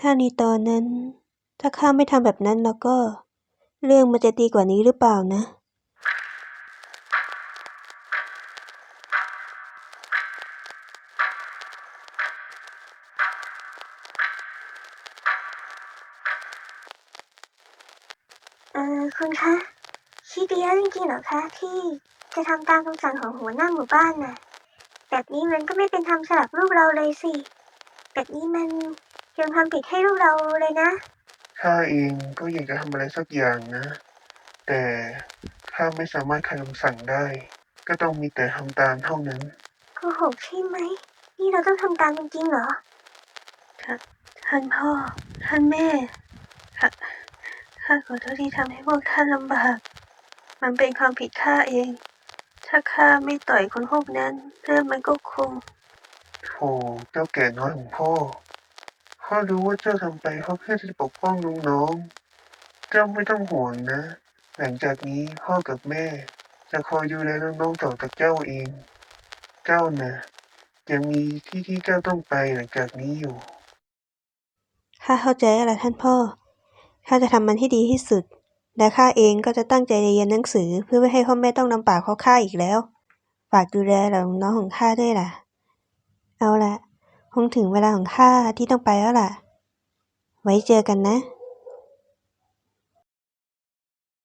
ถ้าในตอนนั้น ถ้าข้าไม่ทำแบบนั้นแล้วก็ เรื่องมันจะดีกว่านี้หรือเปล่านะ เออคุณคะคิดดีแล้วจริงๆเหรอคะที่จะทำตามคำสั่งของหัวหน้าหมู่บ้านน่ะ แบบนี้มันก็ไม่เป็นธรรมสำหรับลูกเราเลยสิ แบบนี้มัน ยังความผิดให้ลูกเราเลยนะ ข้าเองก็อยากจะทำอะไรสักอย่างนะ แต่ข้าไม่สามารถขัดคำสั่งได้ ก็ต้องมีแต่ทำตามเท่านั้น โกหกใช่ไหม นี่เราต้องทำตามจริงๆเหรอ ท่านพ่อ ท่านแม่ข้าข้าขอโทษที่ทำให้พวกท่านลำบาก มันเป็นความผิดข้าเอง ถ้าข้าไม่ต่อยคนพวกนั้น เรื่องมันก็คง โธ่เจ้าแก่น้อยของพ่อ พ่อรู้ว่าเจ้าทำไปเพราะเพื่อจะปกป้องน้องๆเจ้าไม่ต้องห่วงนะ หลังจากนี้พ่อกับแม่ จะคอยดูแลน้องๆต่อจากเจ้าเอง เจ้าน่ะยังมีที่ที่เจ้าต้องไปหลังจากนี้อยู่ ข้าเข้าใจแล้วล่ะท่านพ่อ ข้าจะทำมันให้ดีที่สุด และข้าเองก็จะตั้งใจเรียนหนังสือ เพื่อไม่ให้พ่อแม่ต้องลำบากเพราะข้าอีกแล้ว ฝากดูแลเหล่าน้องของข้าด้วยล่ะ เอาละ คงถึงเวลาของข้าที่ต้องไปแล้วล่ะ ไว้เจอกันนะ